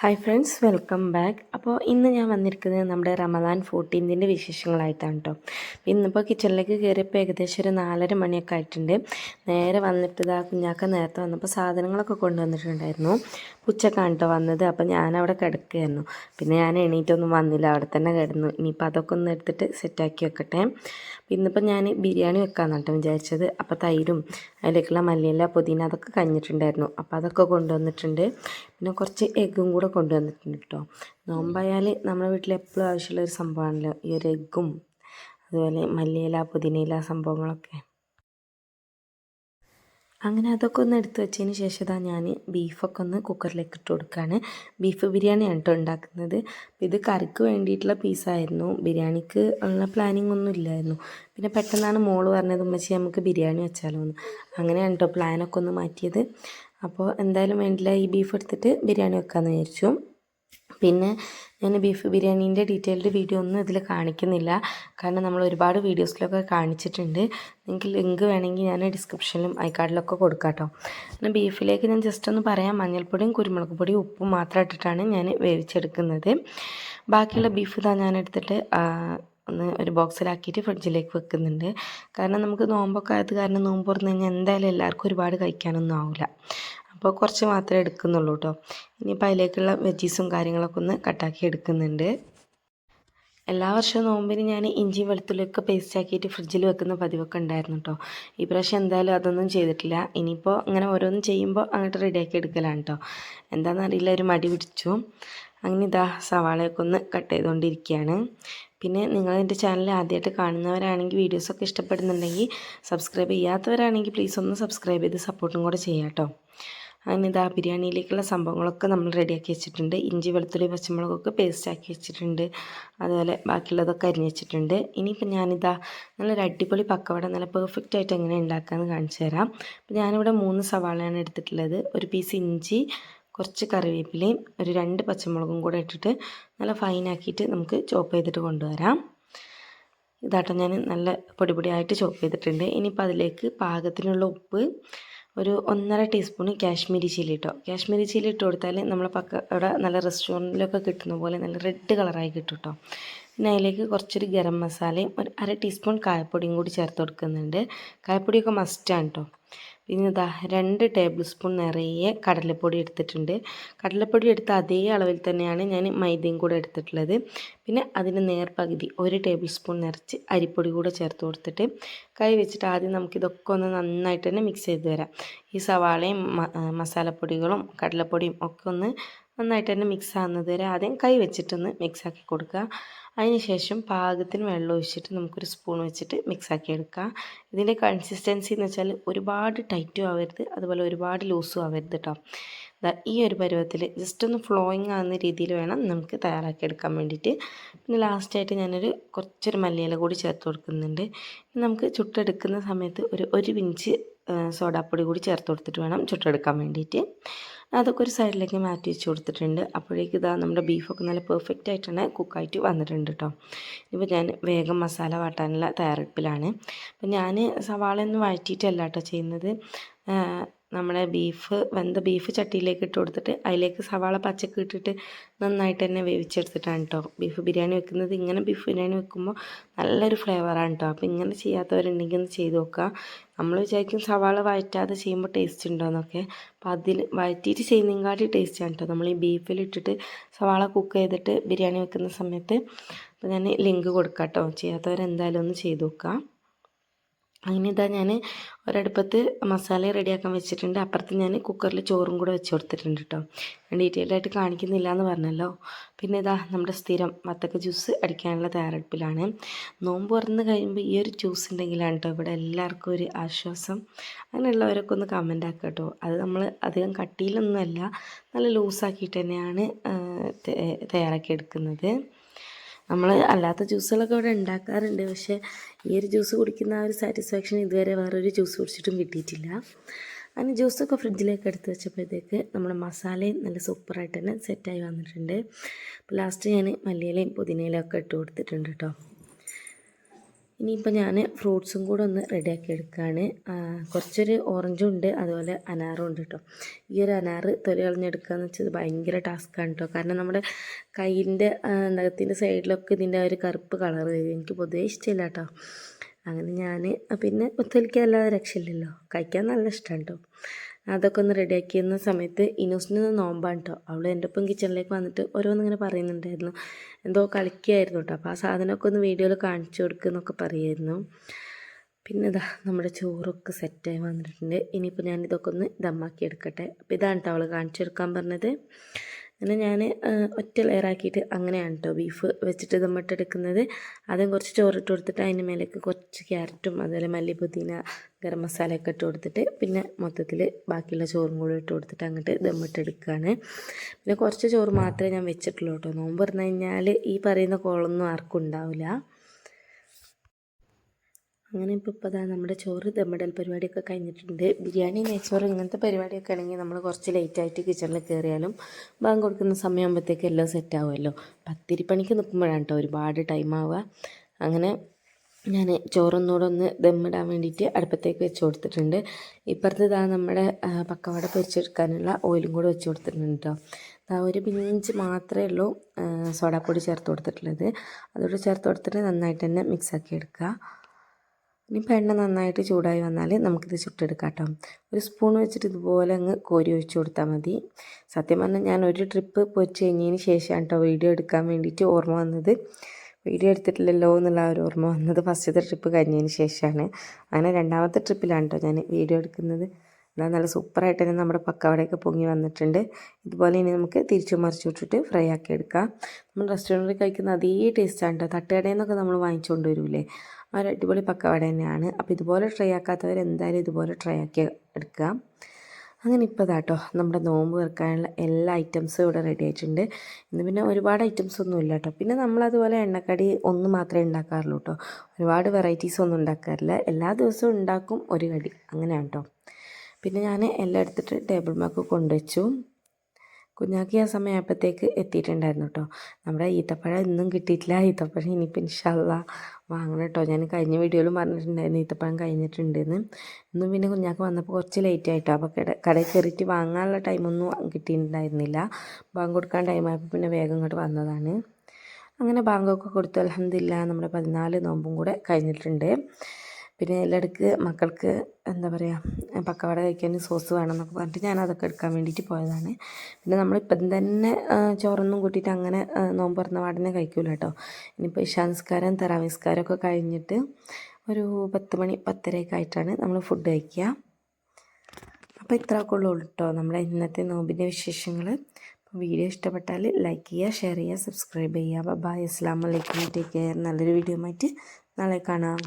Hi friends welcome back അപ്പോൾ ഇന്ന് ഞാൻ വന്നിരിക്കുന്നത് നമ്മുടെ റമദാൻ ഫോർട്ടീൻതിന്റെ വിശേഷങ്ങളായിട്ടാണ് കേട്ടോ ഇന്നിപ്പോൾ കിച്ചണിലേക്ക് കയറിയപ്പോൾ ഏകദേശം ഒരു നാലര മണിയൊക്കെ ആയിട്ടുണ്ട്. നേരെ വന്നിട്ട് ഇതാ കുഞ്ഞാക്ക നേരത്തെ വന്നപ്പോൾ സാധനങ്ങളൊക്കെ കൊണ്ടുവന്നിട്ടുണ്ടായിരുന്നു. ഉച്ചക്കാണ് കേട്ടോ വന്നത് അപ്പോൾ ഞാനവിടെ കിടക്കുകയായിരുന്നു. പിന്നെ ഞാൻ എണീറ്റൊന്നും വന്നില്ല അവിടെ തന്നെ കിടന്നു. ഇനിയിപ്പോൾ അതൊക്കെ ഒന്ന് എടുത്തിട്ട് സെറ്റാക്കി വെക്കട്ടെ. ഇന്നിപ്പോൾ ഞാൻ ബിരിയാണി വെക്കാമെന്നാണ് കേട്ടോ വിചാരിച്ചത്. അപ്പോൾ തൈരും അതിലേക്കുള്ള മല്ലിയില പുതിന അതൊക്കെ കഴിഞ്ഞിട്ടുണ്ടായിരുന്നു. അപ്പോൾ അതൊക്കെ കൊണ്ടുവന്നിട്ടുണ്ട്. പിന്നെ കുറച്ച് എഗ്ഗും കൂടെ കൊണ്ടുവന്നിട്ടുണ്ട് കേട്ടോ. നോമ്പായാൽ നമ്മുടെ വീട്ടിൽ എപ്പോഴും ആവശ്യമുള്ള ഒരു സംഭവമാണല്ലോ ഈ ഒരു എഗ്ഗും അതുപോലെ മല്ലിയില പുതിനയില സംഭവങ്ങളൊക്കെ. അങ്ങനെ അതൊക്കെ ഒന്ന് എടുത്തു വെച്ചതിന് ശേഷം ഇതാ ഞാൻ ബീഫൊക്കെ ഒന്ന് കുക്കറിലേക്ക് ഇട്ട് കൊടുക്കുകയാണ് ബീഫ് ബിരിയാണിയാണ് കേട്ടോ ഉണ്ടാക്കുന്നത്. ഇത് കറിക്ക് വേണ്ടിയിട്ടുള്ള പീസായിരുന്നു ബിരിയാണിക്ക് ഉള്ള പ്ലാനിങ് ഒന്നും ഇല്ലായിരുന്നു. പിന്നെ പെട്ടെന്നാണ് മോൾ പറഞ്ഞത് ഉമ്മച്ചി നമുക്ക് ബിരിയാണി വെച്ചാലോ എന്ന് അങ്ങനെയാണ് കേട്ടോ പ്ലാനൊക്കെ ഒന്ന് മാറ്റിയത്. അപ്പോൾ എന്തായാലും വേണ്ടില്ല ഈ ബീഫ് എടുത്തിട്ട് ബിരിയാണി വെക്കാമെന്ന് വിചാരിച്ചു. പിന്നെ ഞാൻ ബീഫ് ബിരിയാണീന്റെ ഡീറ്റെയിൽഡ് വീഡിയോ ഒന്നും ഇതിൽ കാണിക്കുന്നില്ല. കാരണം നമ്മൾ ഒരുപാട് വീഡിയോസിലൊക്കെ കാണിച്ചിട്ടുണ്ട്. നിങ്ങൾക്ക് ലിങ്ക് വേണമെങ്കിൽ ഞാൻ ഡിസ്ക്രിപ്ഷനിലും ഐക്കാർഡിലൊക്കെ കൊടുക്കാം കേട്ടോ പിന്നെ ബീഫിലേക്ക് ഞാൻ ജസ്റ്റ് ഒന്ന് പറയാം. മഞ്ഞൾപ്പൊടിയും കുരുമുളക് പൊടിയും ഉപ്പും മാത്രം ഇട്ടിട്ടാണ് ഞാൻ വേവിച്ചെടുക്കുന്നത്. ബാക്കിയുള്ള ബീഫ് ഇതാ ഞാൻ എടുത്തിട്ട് ഒന്ന് ഒരു ബോക്സിലാക്കിയിട്ട് ഫ്രിഡ്ജിലേക്ക് വെക്കുന്നുണ്ട്. കാരണം നമുക്ക് നോമ്പൊക്കെ ആയത് കാരണം നോമ്പ് തുറന്നു കഴിഞ്ഞാൽ എന്തായാലും എല്ലാവർക്കും ഒരുപാട് കഴിക്കാനൊന്നും ആവില്ല അപ്പോൾ കുറച്ച് മാത്രമേ എടുക്കുന്നുള്ളൂ കേട്ടോ. ഇനിയിപ്പോൾ അതിലേക്കുള്ള വെജീസും കാര്യങ്ങളൊക്കെ ഒന്ന് കട്ടാക്കി എടുക്കുന്നുണ്ട്. എല്ലാ വർഷവും നോമ്പിന് ഞാൻ ഇഞ്ചി വെളുത്തുള്ളിയൊക്കെ പേസ്റ്റ് ആക്കിയിട്ട് ഫ്രിഡ്ജിൽ വെക്കുന്ന പതിവൊക്കെ ഉണ്ടായിരുന്നു കേട്ടോ. ഈ പ്രാവശ്യം എന്തായാലും അതൊന്നും ചെയ്തിട്ടില്ല. ഇനിയിപ്പോൾ ഇങ്ങനെ ഓരോന്നും ചെയ്യുമ്പോൾ അങ്ങോട്ട് റെഡിയാക്കി എടുക്കലാണ് കേട്ടോ. എന്താണെന്നറിയില്ല ഒരു മടി പിടിച്ചു. അങ്ങനെ ഇതാ സവാളയൊക്കെ ഒന്ന് കട്ട് ചെയ്തുകൊണ്ടിരിക്കുകയാണ്. പിന്നെ നിങ്ങൾ എന്റെ ചാനൽ ആദ്യമായിട്ട് കാണുന്നവരാണെങ്കിൽ വീഡിയോസൊക്കെ ഇഷ്ടപ്പെടുന്നുണ്ടെങ്കിൽ സബ്സ്ക്രൈബ് ചെയ്യാത്തവരാണെങ്കിൽ പ്ലീസ് ഒന്ന് സബ്സ്ക്രൈബ് ചെയ്ത് സപ്പോർട്ടും കൂടെ ചെയ്യാം കേട്ടോ. അങ്ങനെ ഇതാ ബിരിയാണിയിലേക്കുള്ള സംഭവങ്ങളൊക്കെ നമ്മൾ റെഡിയാക്കി വെച്ചിട്ടുണ്ട്. ഇഞ്ചി വെളുത്തുള്ളി പച്ചമുളകൊക്കെ പേസ്റ്റ് ആക്കി വെച്ചിട്ടുണ്ട്. അതുപോലെ ബാക്കിയുള്ളതൊക്കെ അരിഞ്ഞ് വെച്ചിട്ടുണ്ട്. ഇനിയിപ്പോൾ ഞാനിതാ നല്ലൊരു അടിപൊളി പക്കവട നല്ല പെർഫെക്റ്റ് ആയിട്ട് എങ്ങനെ ഉണ്ടാക്കാമെന്ന് കാണിച്ചു തരാം. അപ്പോൾ ഞാനിവിടെ മൂന്ന് സവാളയാണ് എടുത്തിട്ടുള്ളത്. ഒരു പീസ് ഇഞ്ചി കുറച്ച് കറിവേപ്പിലയും ഒരു രണ്ട് പച്ചമുളകും കൂടെ ഇട്ടിട്ട് നല്ല ഫൈനാക്കിയിട്ട് നമുക്ക് ചോപ്പ് ചെയ്തിട്ട് കൊണ്ടുവരാം. ഇതാട്ടോ ഞാൻ നല്ല പൊടിപൊടിയായിട്ട് ചോപ്പ് ചെയ്തിട്ടുണ്ട്. ഇനിയിപ്പോൾ അതിലേക്ക് പാകത്തിനുള്ള ഉപ്പ് ഒരു ഒന്നര ടീസ്പൂൺ കാശ്മീരി ചില്ലി ഇട്ടോ. കാശ്മീരി ചില്ലി ഇട്ട് കൊടുത്താൽ നമ്മൾ പക്ക അവിടെ നല്ല റെസ്റ്റോറന്റിലൊക്കെ കിട്ടുന്ന പോലെ നല്ല റെഡ് കളറായി കിട്ടും കേട്ടോ പിന്നെ അതിലേക്ക് കുറച്ചൊരു ഗരം മസാലയും ഒരു അര ടീസ്പൂൺ കായപ്പൊടിയും കൂടി ചേർത്ത് കൊടുക്കുന്നുണ്ട്. കായപ്പൊടിയൊക്കെ മസ്റ്റാണ് കേട്ടോ പിന്നെ ഇതാ രണ്ട് ടേബിൾ സ്പൂൺ നിറയെ കടലപ്പൊടി എടുത്തിട്ടുണ്ട്. കടലപ്പൊടി എടുത്ത അതേ അളവിൽ തന്നെയാണ് ഞാൻ മൈദയും കൂടെ എടുത്തിട്ടുള്ളത്. പിന്നെ അതിന് നേർപകുതി ഒരു ടേബിൾ സ്പൂൺ നിറച്ച് അരിപ്പൊടി കൂടെ ചേർത്ത് കൊടുത്തിട്ട് കൈ വെച്ചിട്ട് ആദ്യം നമുക്കിതൊക്കെ ഒന്ന് നന്നായിട്ട് തന്നെ മിക്സ് ചെയ്ത് തരാം ഈ സവാളയും മസാലപ്പൊടികളും കടലപ്പൊടിയും ഒക്കെ ഒന്ന് നന്നായിട്ട് തന്നെ മിക്സ് ആകുന്നത് വരെ ആദ്യം കൈ വെച്ചിട്ടൊന്ന് മിക്സാക്കി കൊടുക്കുക. അതിനുശേഷം പാകത്തിന് വെള്ളം ഒഴിച്ചിട്ട് നമുക്കൊരു സ്പൂൺ വെച്ചിട്ട് മിക്സാക്കി എടുക്കാം ഇതിന്റെ കൺസിസ്റ്റൻസി എന്ന് വെച്ചാൽ ഒരുപാട് ടൈറ്റും ആവരുത്. അതുപോലെ ഒരുപാട് ലൂസും ആവരുത് കേട്ടോ ഈ ഒരു പരുവത്തിൽ ജസ്റ്റ് ഒന്ന് ഫ്ലോയിങ് ആകുന്ന രീതിയിൽ വേണം നമുക്ക് തയ്യാറാക്കി എടുക്കാൻ വേണ്ടിയിട്ട്. പിന്നെ ലാസ്റ്റായിട്ട് ഞാനൊരു കുറച്ചൊരു മല്ലിയില കൂടി ചേർത്ത് കൊടുക്കുന്നുണ്ട്. നമുക്ക് ചുട്ടെടുക്കുന്ന സമയത്ത് ഒരു ഒരു പിഞ്ച് സോഡാപ്പൊടി കൂടി ചേർത്ത് കൊടുത്തിട്ട് വേണം ചുട്ടെടുക്കാൻ വേണ്ടിയിട്ട്. അതൊക്കെ ഒരു സൈഡിലേക്ക് മാറ്റി വെച്ച് കൊടുത്തിട്ടുണ്ട്. അപ്പോഴേക്ക് ഇതാ നമ്മുടെ ബീഫൊക്കെ നല്ല പെർഫെക്റ്റ് ആയിട്ടാണ് കുക്കായിട്ട് വന്നിട്ടുണ്ട് കേട്ടോ ഇപ്പോൾ ഞാൻ വേഗം മസാല വാട്ടാനുള്ള തയ്യാറെടുപ്പിലാണ്. അപ്പം ഞാൻ സവാള ഒന്ന് വഴറ്റിയിട്ടല്ല കേട്ടോ ചെയ്യുന്നത്. നമ്മുടെ ബീഫ് വെന്ത ബീഫ് ചട്ടിയിലേക്ക് ഇട്ട് കൊടുത്തിട്ട് അതിലേക്ക് സവാള പച്ചക്ക് ഇട്ടിട്ട് നന്നായിട്ട് തന്നെ വേവിച്ചെടുത്തിട്ടാണ് കേട്ടോ ബീഫ് ബിരിയാണി വെക്കുന്നത് ഇങ്ങനെ ബീഫ് ബിരിയാണി വെക്കുമ്പോൾ നല്ലൊരു ഫ്ലേവറാണ് കേട്ടോ അപ്പോൾ ഇങ്ങനെ ചെയ്യാത്തവരുണ്ടെങ്കിൽ ഒന്ന് ചെയ്ത് നോക്കുക. നമ്മൾ വിചാരിക്കും സവാള വഴറ്റാതെ ചെയ്യുമ്പോൾ ടേസ്റ്റ് ഉണ്ടോയെന്നൊക്കെ അപ്പോൾ അതിൽ വഴറ്റിയിട്ട് ചെയ്യുന്നതിനെക്കാട്ടി ടേസ്റ്റാണ് കേട്ടോ നമ്മൾ ഈ ബീഫിലിട്ടിട്ട് സവാള കുക്ക് ചെയ്തിട്ട് ബിരിയാണി വെക്കുന്ന സമയത്ത് അപ്പോൾ ഞാൻ ലിങ്ക് കൊടുക്കാം കേട്ടോ ചെയ്യാത്തവരെന്തായാലും ഒന്ന് ചെയ്ത് നോക്കാം. അങ്ങനെ ഇതാ ഞാൻ ഒരടുപ്പത്ത് മസാല റെഡിയാക്കാൻ വെച്ചിട്ടുണ്ട്. അപ്പുറത്ത് ഞാൻ കുക്കറിൽ ചോറും കൂടെ വെച്ച് കൊടുത്തിട്ടുണ്ട് കേട്ടോ ഡീറ്റെയിൽ ആയിട്ട് കാണിക്കുന്നില്ല എന്ന് പറഞ്ഞല്ലോ. പിന്നെ ഇതാ നമ്മുടെ സ്ഥിരം വത്തക്ക ജ്യൂസ് അടിക്കാനുള്ള തയ്യാറെടുപ്പിലാണ്. നോമ്പ് തുറന്ന് കഴിയുമ്പോൾ ഈ ഒരു ജ്യൂസ് ഉണ്ടെങ്കിലാണ് കേട്ടോ ഇവിടെ എല്ലാവർക്കും ഒരു ആശ്വാസം. അങ്ങനെയുള്ളവരൊക്കെ ഒന്ന് കമന്റ് ആക്കുക കേട്ടോ അത് നമ്മൾ അധികം കട്ടിയിലൊന്നുമല്ല നല്ല ലൂസാക്കിയിട്ട് തന്നെയാണ് തയ്യാറാക്കി എടുക്കുന്നത്. നമ്മൾ അല്ലാത്ത ജ്യൂസുകളൊക്കെ ഇവിടെ ഉണ്ടാക്കാറുണ്ട്. പക്ഷേ ഈ ഒരു ജ്യൂസ് കുടിക്കുന്ന ആ ഒരു സാറ്റിസ്ഫാക്ഷൻ ഇതുവരെ വേറൊരു ജ്യൂസ് കുടിച്ചിട്ടും കിട്ടിയിട്ടില്ല. അങ്ങനെ ജ്യൂസൊക്കെ ഫ്രിഡ്ജിലേക്ക് എടുത്ത് വെച്ചപ്പോഴത്തേക്ക് നമ്മുടെ മസാലയും നല്ല സൂപ്പറായിട്ട് തന്നെ സെറ്റായി വന്നിട്ടുണ്ട്. അപ്പോൾ ലാസ്റ്റ് ഞാൻ മല്ലിയിലയും പുതിനയിലയും ഒക്കെ ഇട്ട് കൊടുത്തിട്ടുണ്ട് കേട്ടോ ഇനിയിപ്പോൾ ഞാൻ ഫ്രൂട്ട്സും കൂടെ ഒന്ന് റെഡിയാക്കി എടുക്കുകയാണ് കുറച്ചൊരു ഓറഞ്ചും ഉണ്ട് അതുപോലെ അനാറും ഉണ്ട് കേട്ടോ ഈ ഒരു അനാറ് തൊലി കളഞ്ഞെടുക്കുക എന്ന് വെച്ചത് ഭയങ്കര ടാസ്ക്കാണ് കേട്ടോ കാരണം നമ്മുടെ കയ്യിന്റെ നഖത്തിന്റെ സൈഡിലൊക്കെ ഇതിന്റെ ഒരു കറുപ്പ് കളർ വരും. എനിക്ക് പൊതുവേ ഇഷ്ടമില്ല കേട്ടോ അങ്ങനെ ഞാൻ പിന്നെ ഒത്തൊലിക്കാൻ അല്ലാതെ രക്ഷയില്ലല്ലോ. കഴിക്കാൻ നല്ല ഇഷ്ടമാണ് കേട്ടോ അതൊക്കെ ഒന്ന് റെഡിയാക്കിയിരുന്ന സമയത്ത് ഇനൂസിന് നോമ്പാണ് കേട്ടോ അവൾ എന്റെ ഒപ്പം കിച്ചണിലേക്ക് വന്നിട്ട് ഓരോന്നിങ്ങനെ പറയുന്നുണ്ടായിരുന്നു. എന്തോ കളിക്കുകയായിരുന്നു കേട്ടോ അപ്പോൾ ആ സാധനമൊക്കെ ഒന്ന് വീഡിയോയിൽ കാണിച്ചു കൊടുക്കുന്നൊക്കെ പറയുമായിരുന്നു പിന്നെ ഇതാ നമ്മുടെ ചോറൊക്കെ സെറ്റായി വന്നിട്ടുണ്ട്. ഇനിയിപ്പോൾ ഞാൻ ഇതൊക്കെ ഒന്ന് ദമ്മാക്കി എടുക്കട്ടെ. അപ്പോൾ ഇതാണ് കേട്ടോ അവൾ കാണിച്ചു കൊടുക്കാൻ പറഞ്ഞത്. അങ്ങനെ ഞാൻ ഒറ്റ ലെയറാക്കിയിട്ട് അങ്ങനെയാണ് കേട്ടോ ബീഫ് വെച്ചിട്ട് ദമ്മിട്ടെടുക്കുന്നത് ആദ്യം കുറച്ച് ചോറിട്ട് കൊടുത്തിട്ട് അതിന്റെ മേലേക്ക് കുറച്ച് ക്യാരറ്റും അതുപോലെ മല്ലി പുതിന ഗരം മസാലയൊക്കെ ഇട്ട് കൊടുത്തിട്ട് പിന്നെ മൊത്തത്തിൽ ബാക്കിയുള്ള ചോറും കൂടി ഇട്ട് കൊടുത്തിട്ട് അങ്ങോട്ട് ദമ്മിട്ടെടുക്കുകയാണ് പിന്നെ കുറച്ച് ചോറ് മാത്രമേ ഞാൻ വെച്ചിട്ടുള്ളൂ കേട്ടോ നോമ്പ് പറഞ്ഞു കഴിഞ്ഞാൽ ഈ പറയുന്ന കോളൊന്നും ആർക്കും ഉണ്ടാവില്ല അങ്ങനെ ഇപ്പോൾ ഇപ്പോൾ അതാ നമ്മുടെ ചോറ് ദമ്മിടൽ പരിപാടിയൊക്കെ കഴിഞ്ഞിട്ടുണ്ട്. ബിരിയാണി നെയ്ച്ചോറ് ഇങ്ങനത്തെ പരിപാടിയൊക്കെ ആണെങ്കിൽ നമ്മൾ കുറച്ച് ലേറ്റായിട്ട് കിച്ചണിൽ കയറിയാലും ബാങ്ക് കൊടുക്കുന്ന സമയമാകുമ്പോഴത്തേക്ക് എല്ലാം സെറ്റ് ആവുമല്ലോ. പത്തിരി പണിക്ക് നിൽക്കുമ്പോഴാണ് കേട്ടോ ഒരുപാട് ടൈം ആവുക. അങ്ങനെ ഞാൻ ചോറൊന്നുകൂടെ ഒന്ന് ദമ്മിടാൻ വേണ്ടിയിട്ട് അടുപ്പത്തേക്ക് വെച്ച് കൊടുത്തിട്ടുണ്ട്. ഇപ്പുറത്ത് ഇതാ നമ്മുടെ പക്കവാട പൊരിച്ചെടുക്കാനുള്ള ഓയിലും കൂടെ വെച്ച് കൊടുത്തിട്ടുണ്ട് കേട്ടോ ഒരു പിഞ്ച് മാത്രമേ ഉള്ളൂ സോഡാപ്പൊടി ചേർത്ത് കൊടുത്തിട്ടുള്ളത്. അതോടെ ചേർത്ത് കൊടുത്തിട്ട് നന്നായിട്ട് തന്നെ മിക്സാക്കി എടുക്കുക. ഇനിയിപ്പോൾ എണ്ണ നന്നായിട്ട് ചൂടായി വന്നാൽ നമുക്കിത് ചുട്ടെടുക്കാം കേട്ടോ ഒരു സ്പൂൺ വെച്ചിട്ട് ഇതുപോലെ അങ്ങ് കോരി ഒഴിച്ച് കൊടുത്താൽ മതി. സത്യം പറഞ്ഞാൽ ഞാൻ ഒരു ട്രിപ്പ് പൊരിച്ച് കഴിഞ്ഞതിന് ശേഷമാണ് കേട്ടോ വീഡിയോ എടുക്കാൻ വേണ്ടിയിട്ട് ഓർമ്മ വന്നത്. വീഡിയോ എടുത്തിട്ടില്ലല്ലോ എന്നുള്ള ഒരു ഓർമ്മ വന്നത് ഫസ്റ്റത്തെ ട്രിപ്പ് കഴിഞ്ഞതിന് ശേഷമാണ് അങ്ങനെ രണ്ടാമത്തെ ട്രിപ്പിലാണ് കേട്ടോ ഞാൻ വീഡിയോ എടുക്കുന്നത്. എന്നാൽ നല്ല സൂപ്പറായിട്ട് തന്നെ നമ്മുടെ പക്കവടയൊക്കെ പൊങ്ങി വന്നിട്ടുണ്ട്. ഇതുപോലെ ഇനി നമുക്ക് തിരിച്ചു മറിച്ച് വിട്ടിട്ട് ഫ്രൈ ആക്കി എടുക്കാം. നമ്മൾ റെസ്റ്റോറന്റിൽ കഴിക്കുന്ന അതേ ടേസ്റ്റാണ് കേട്ടോ തട്ടുകടയിൽ നിന്നൊക്കെ നമ്മൾ വാങ്ങിച്ചുകൊണ്ട് വരില്ലേ? ആ ഒരു അടിപൊളി പക്കവട തന്നെയാണ്. അപ്പോൾ ഇതുപോലെ ട്രൈ ആക്കാത്തവർ എന്തായാലും ഇതുപോലെ ട്രൈ ആക്കി എടുക്കുക. അങ്ങനെ ഇപ്പോൾ ഇതാട്ടോ നമ്മുടെ നോമ്പ് വെക്കാനുള്ള എല്ലാ ഐറ്റംസും ഇവിടെ റെഡി ആയിട്ടുണ്ട്. ഇന്ന് പിന്നെ ഒരുപാട് ഐറ്റംസ് ഒന്നും ഇല്ല കേട്ടോ പിന്നെ നമ്മളതുപോലെ എണ്ണക്കടി ഒന്ന് മാത്രമേ ഉണ്ടാക്കാറുള്ളൂ കേട്ടോ ഒരുപാട് വെറൈറ്റീസ് ഒന്നും ഉണ്ടാക്കാറില്ല. എല്ലാ ദിവസവും ഉണ്ടാക്കും ഒരു കടി. അങ്ങനെയാണ് കേട്ടോ പിന്നെ ഞാൻ എല്ലാം എടുത്തിട്ട് ടേബിൾ മാക്ക് കൊണ്ടുവച്ചു. കുഞ്ഞാക്കി ആ സമയമായപ്പോഴത്തേക്ക് എത്തിയിട്ടുണ്ടായിരുന്നു കേട്ടോ നമ്മുടെ ഈത്തപ്പഴം ഇന്നും കിട്ടിയിട്ടില്ല. ഈത്തപ്പഴം ഇനിയിപ്പോൾ ഇൻഷല്ല വാങ്ങണം കേട്ടോ ഞാൻ കഴിഞ്ഞ വീഡിയോയിലും പറഞ്ഞിട്ടുണ്ടായിരുന്നു ഈത്തപ്പഴം കഴിഞ്ഞിട്ടുണ്ടെന്ന്. ഇന്നും പിന്നെ കുഞ്ഞാക്ക് വന്നപ്പോൾ കുറച്ച് ലേറ്റ് ആയിട്ടോ. അപ്പോൾ കട കടയിൽ കയറിയിട്ട് വാങ്ങാനുള്ള ടൈമൊന്നും കിട്ടിയിട്ടുണ്ടായിരുന്നില്ല. ബാങ്ക് കൊടുക്കാൻ ടൈമായപ്പോൾ പിന്നെ വേഗം ഇങ്ങോട്ട് വന്നതാണ്. അങ്ങനെ ബാങ്കൊക്കെ കൊടുത്തു. അലഹമില്ല നമ്മുടെ പതിനാല് നോമ്പും കൂടെ കഴിഞ്ഞിട്ടുണ്ട്. പിന്നെ എല്ലായിടക്ക് മക്കൾക്ക് എന്താ പറയുക പക്കവട കഴിക്കാൻ സോസ് വേണം എന്നൊക്കെ പറഞ്ഞിട്ട് ഞാൻ അതൊക്കെ എടുക്കാൻ വേണ്ടിയിട്ട് പോയതാണ്. പിന്നെ നമ്മളിപ്പം തന്നെ ചോറൊന്നും കൂട്ടിയിട്ട് അങ്ങനെ നോമ്പ് തുറന്ന പാടിനെ കഴിക്കൂല കേട്ടോ. ഇനിയിപ്പോൾ ഇഷാൻസ്കാരം തെറാവിസ്കാരം ഒക്കെ കഴിഞ്ഞിട്ട് ഒരു പത്ത് മണി പത്തരയൊക്കെ ആയിട്ടാണ് നമ്മൾ ഫുഡ് കഴിക്കുക. അപ്പോൾ ഇത്രയൊക്കെ ഉള്ളൂ കേട്ടോ നമ്മുടെ ഇന്നത്തെ നോമ്പിന്റെ വിശേഷങ്ങൾ. വീഡിയോ ഇഷ്ടപ്പെട്ടാൽ ലൈക്ക് ചെയ്യുക ഷെയർ ചെയ്യുക സബ്സ്ക്രൈബ് ചെയ്യുക. ബൈ അസ്സാം വലൈക്കും ടേക്ക് കെയർ നല്ലൊരു വീഡിയോ ആയിട്ട് നാളെ കാണാം.